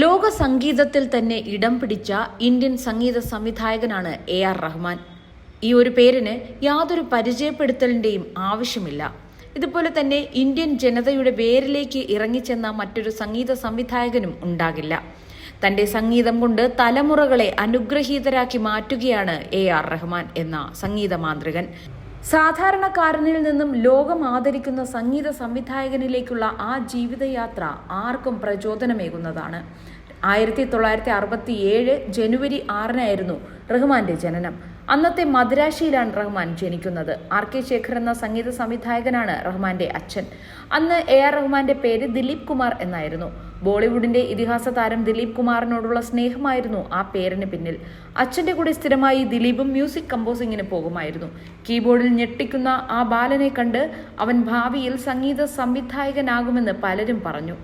ലോക സംഗീതത്തിൽ തന്നെ ഇടം പിടിച്ച ഇന്ത്യൻ സംഗീത സംവിധായകനാണ് എ ആർ റഹ്മാൻ. ഈ ഒരു പേരിന് യാതൊരു പരിചയപ്പെടുത്തലിന്റെയും ആവശ്യമില്ല. ഇതുപോലെ തന്നെ ഇന്ത്യൻ ജനതയുടെ വേരിലേക്ക് ഇറങ്ങിച്ചെന്ന മറ്റൊരു സംഗീത സംവിധായകനും ഉണ്ടാകില്ല. തന്റെ സംഗീതം കൊണ്ട് തലമുറകളെ അനുഗ്രഹീതരാക്കി മാറ്റുകയാണ് എ ആർ റഹ്മാൻ എന്ന സംഗീത മാന്ത്രികൻ. സാധാരണക്കാരനിൽ നിന്നും ലോകം ആദരിക്കുന്ന സംഗീത സംവിധായകനിലേക്കുള്ള ആ ജീവിതയാത്ര ആർക്കും പ്രചോദനമേകുന്നതാണ്. ആയിരത്തി തൊള്ളായിരത്തി അറുപത്തി ഏഴ് ജനുവരി ആറിനായിരുന്നു റഹ്മാന്റെ ജനനം. അന്നത്തെ മദ്രാശിയിലാണ് റഹ്മാൻ ജനിക്കുന്നത്. ആർ കെ ശേഖർ എന്ന സംഗീത സംവിധായകനാണ് റഹ്മാന്റെ അച്ഛൻ. അന്ന് എ ആർ റഹ്മാന്റെ പേര് ദിലീപ് കുമാർ എന്നായിരുന്നു. ബോളിവുഡിന്റെ ഇതിഹാസ താരം ദിലീപ് കുമാറിനോടുള്ള സ്നേഹമായിരുന്നു ആ പേരിന് പിന്നിൽ. അച്ഛന്റെ കൂടെ സ്ഥിരമായി ദിലീപും മ്യൂസിക് കമ്പോസിങ്ങിന് പോകുമായിരുന്നു. കീബോർഡിൽ ഞെട്ടിക്കുന്ന ആ ബാലനെ കണ്ട് അവൻ ഭാവിയിൽ സംഗീത സംവിധായകനാകുമെന്ന് പലരും പറഞ്ഞു.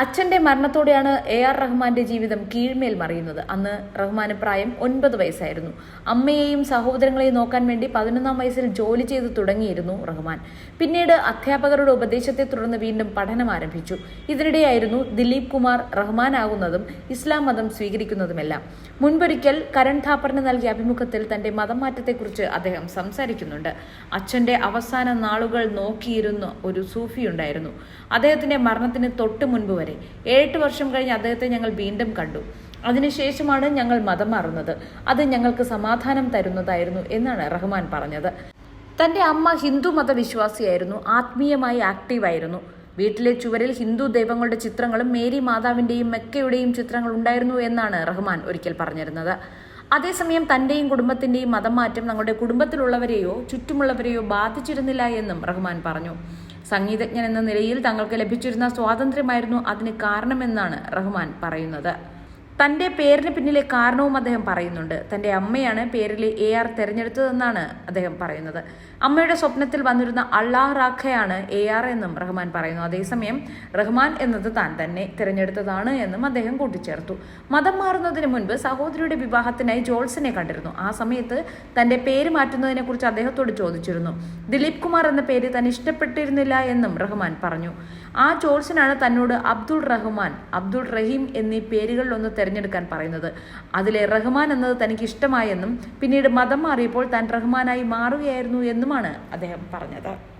അച്ഛന്റെ മരണത്തോടെയാണ് എ ആർ റഹ്മാന്റെ ജീവിതം കീഴ്മേൽ മറിയുന്നത്. അന്ന് റഹ്മാന് പ്രായം ഒൻപത് വയസ്സായിരുന്നു. അമ്മയെയും സഹോദരങ്ങളെയും നോക്കാൻ വേണ്ടി പതിനൊന്നാം വയസ്സിൽ ജോലി ചെയ്തു തുടങ്ങിയിരുന്നു റഹ്മാൻ. പിന്നീട് അധ്യാപകരുടെ ഉപദേശത്തെ തുടർന്ന് വീണ്ടും പഠനം ആരംഭിച്ചു. ഇതിനിടെയായിരുന്നു ദിലീപ് കുമാർ റഹ്മാനാകുന്നതും ഇസ്ലാം മതം സ്വീകരിക്കുന്നതുമെല്ലാം. മുൻപൊരിക്കൽ കരൺ ഥാപ്പറിന് നൽകിയ അഭിമുഖത്തിൽ തന്റെ മതം മാറ്റത്തെക്കുറിച്ച് അദ്ദേഹം സംസാരിക്കുന്നുണ്ട്. അച്ഛന്റെ അവസാന നാളുകൾ നോക്കിയിരുന്ന ഒരു സൂഫിയുണ്ടായിരുന്നു. അദ്ദേഹത്തിന്റെ മരണത്തിന് തൊട്ടു മുൻപ് വരെ. ഏഴെട്ട് വർഷം കഴിഞ്ഞ് അദ്ദേഹത്തെ ഞങ്ങൾ വീണ്ടും കണ്ടു. അതിനുശേഷമാണ് ഞങ്ങൾ മതം മാറുന്നത്. അത് ഞങ്ങൾക്ക് സമാധാനം തരുന്നതായിരുന്നു എന്നാണ് റഹ്മാൻ പറഞ്ഞത്. തന്റെ അമ്മ ഹിന്ദു മതവിശ്വാസിയായിരുന്നു. ആത്മീയമായി ആക്റ്റീവായിരുന്നു. വീട്ടിലെ ചുവരിൽ ഹിന്ദു ദൈവങ്ങളുടെ ചിത്രങ്ങളും മേരി മാതാവിന്റെയും മെക്കയുടെയും ചിത്രങ്ങൾ ഉണ്ടായിരുന്നു എന്നാണ് റഹ്മാൻ ഒരിക്കൽ പറഞ്ഞിരുന്നത്. അതേസമയം തന്റെയും കുടുംബത്തിന്റെയും മതം മാറ്റം ഞങ്ങളുടെ കുടുംബത്തിലുള്ളവരെയോ ചുറ്റുമുള്ളവരെയോ ബാധിച്ചിരുന്നില്ല എന്നും റഹ്മാൻ പറഞ്ഞു. സംഗീതജ്ഞൻ എന്ന നിലയിൽ തങ്ങൾക്ക് ലഭിച്ചിരുന്ന സ്വാതന്ത്ര്യമായിരുന്നു അതിന് കാരണമെന്നാണ് റഹ്മാൻ പറയുന്നത്. തന്റെ പേരിന് പിന്നിലെ കാരണവും അദ്ദേഹം പറയുന്നുണ്ട്. തന്റെ അമ്മയാണ് പേരിൽ എ ആർ തെരഞ്ഞെടുത്തതെന്നാണ് അദ്ദേഹം പറയുന്നത്. അമ്മയുടെ സ്വപ്നത്തിൽ വന്നിരുന്ന അള്ളാഹ് റാഖയാണ് എ ആർ എന്നും റഹ്മാൻ പറയുന്നു. അതേസമയം റഹ്മാൻ എന്നത് താൻ തന്നെ തിരഞ്ഞെടുത്തതാണ് എന്നും അദ്ദേഹം കൂട്ടിച്ചേർത്തു. മതം മാറുന്നതിന് മുൻപ് സഹോദരിയുടെ വിവാഹത്തിനായി ജോൾസിനെ കണ്ടിരുന്നു. ആ സമയത്ത് തന്റെ പേര് മാറ്റുന്നതിനെ കുറിച്ച് അദ്ദേഹത്തോട് ചോദിച്ചിരുന്നു. ദിലീപ് കുമാർ എന്ന പേര് താൻ ഇഷ്ടപ്പെട്ടിരുന്നില്ല എന്നും റഹ്മാൻ പറഞ്ഞു. ആ ജോൾസിനാണ് തന്നോട് അബ്ദുൾ റഹ്മാൻ അബ്ദുൾ റഹീം എന്നീ പേരുകളിലൊന്ന് തിരഞ്ഞെടുക്കാൻ പറയുന്നത്. അതിലെ റഹ്മാൻ എന്നത് തനിക്ക് ഇഷ്ടമായെന്നും പിന്നീട് മതം മാറിയപ്പോൾ താൻ റഹ്മാനായി മാറുകയായിരുന്നു എന്നുമാണ് അദ്ദേഹം പറഞ്ഞത്.